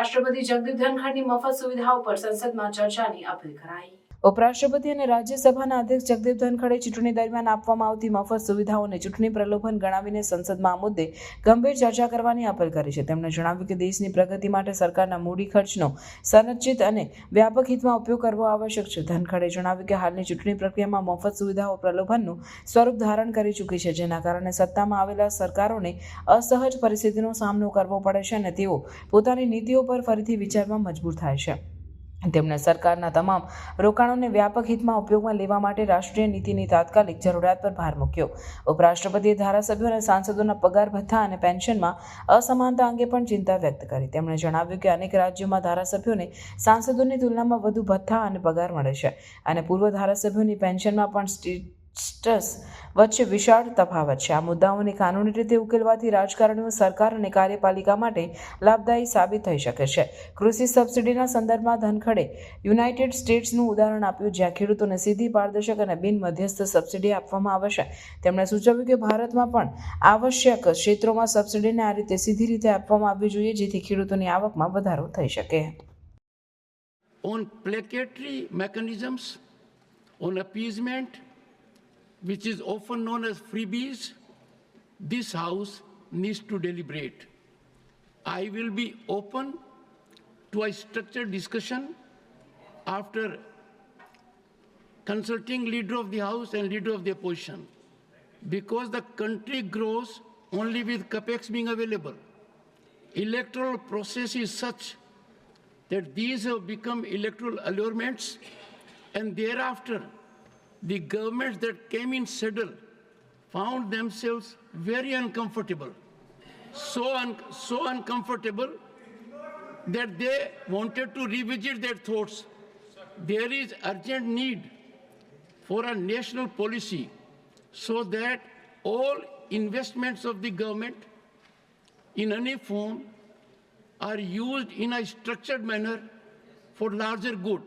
ઉપરાષ્ટ્રપતિ જગદીપ ધનખડની મફત સુવિધાઓ પર સંસદમાં ચર્ચાની અપીલ કરાઈ. ઉપરાષ્ટ્રપતિ અને રાજ્યસભાના અધ્યક્ષ જગદીપ ધનખડે ચૂંટણી દરમિયાન આપવામાં આવતી મફત સુવિધાઓને ચૂંટણી પ્રલોભન ગણાવીને સંસદમાં આ મુદ્દે ગંભીર ચર્ચા કરવાની અપીલ કરી છે. તેમણે જણાવ્યું કે દેશની પ્રગતિ માટે સરકારના મૂડી ખર્ચનો સંરચિત અને વ્યાપક હિતમાં ઉપયોગ કરવો આવશ્યક છે. ધનખડે જણાવ્યું કે હાલની ચૂંટણી પ્રક્રિયામાં મફત સુવિધાઓ પ્રલોભનનું સ્વરૂપ ધારણ કરી ચૂકી છે, જેના કારણે સત્તામાં આવેલા સરકારોને અસહજ પરિસ્થિતિનો સામનો કરવો પડે છે અને તેઓ પોતાની નીતિઓ પર ફરીથી વિચારવા મજબૂર થાય છે. તેમણે સરકારના તમામ રોકાણોને વ્યાપક હિતમાં ઉપયોગમાં લેવા માટે રાષ્ટ્રીય નીતિની તાત્કાલિક જરૂરિયાત પર ભાર મૂક્યો. ઉપરાષ્ટ્રપતિએ ધારાસભ્યો અને સાંસદોના પગાર, ભથ્થા અને પેન્શનમાં અસમાનતા અંગે પણ ચિંતા વ્યક્ત કરી. તેમણે જણાવ્યું કે અનેક રાજ્યોમાં ધારાસભ્યોને સાંસદોની તુલનામાં વધુ ભથ્થા અને પગાર મળે છે અને પૂર્વ ધારાસભ્યોની પેન્શનમાં પણ સ્ટેટસ વચ્ચે વિશાળ તફાવત છે. આ મુદ્દાઓને કાનૂની રીતે ઉકેલવાથી રાજકારણીઓ સરકાર અને કાર્યપાલિકા માટે લાભદાયી સાબિત થઈ શકે છે. કૃષિ સબસિડીના સંદર્ભમાં ધનખડે યુનાઇટેડ સ્ટેટ્સનું ઉદાહરણ આપ્યું જ્યાં ખેડૂતોને સીધી પારદર્શક અને બિન મધ્યસ્થ સબસિડી આપવામાં આવશે તેમણે સૂચવ્યું કે ભારતમાં પણ આવશ્યક ક્ષેત્રોમાં સબસિડીને આ રીતે સીધી રીતે આપવામાં આવવી જોઈએ જેથી ખેડૂતોની આવકમાં વધારો થઈ શકે. On placatory mechanisms on appeasement, which is often known as freebies, this House needs to deliberate. I will be open to a structured discussion after consulting leader of the House and leader of the opposition. Because the country grows only with capex being available. Electoral process is such that these have become electoral allurements, and thereafter, the governments that came in saddle found themselves very uncomfortable. So, un- so uncomfortable that they wanted to revisit their thoughts. There is urgent need for a national policy so that all investments of the government in any form are used in a structured manner for larger good.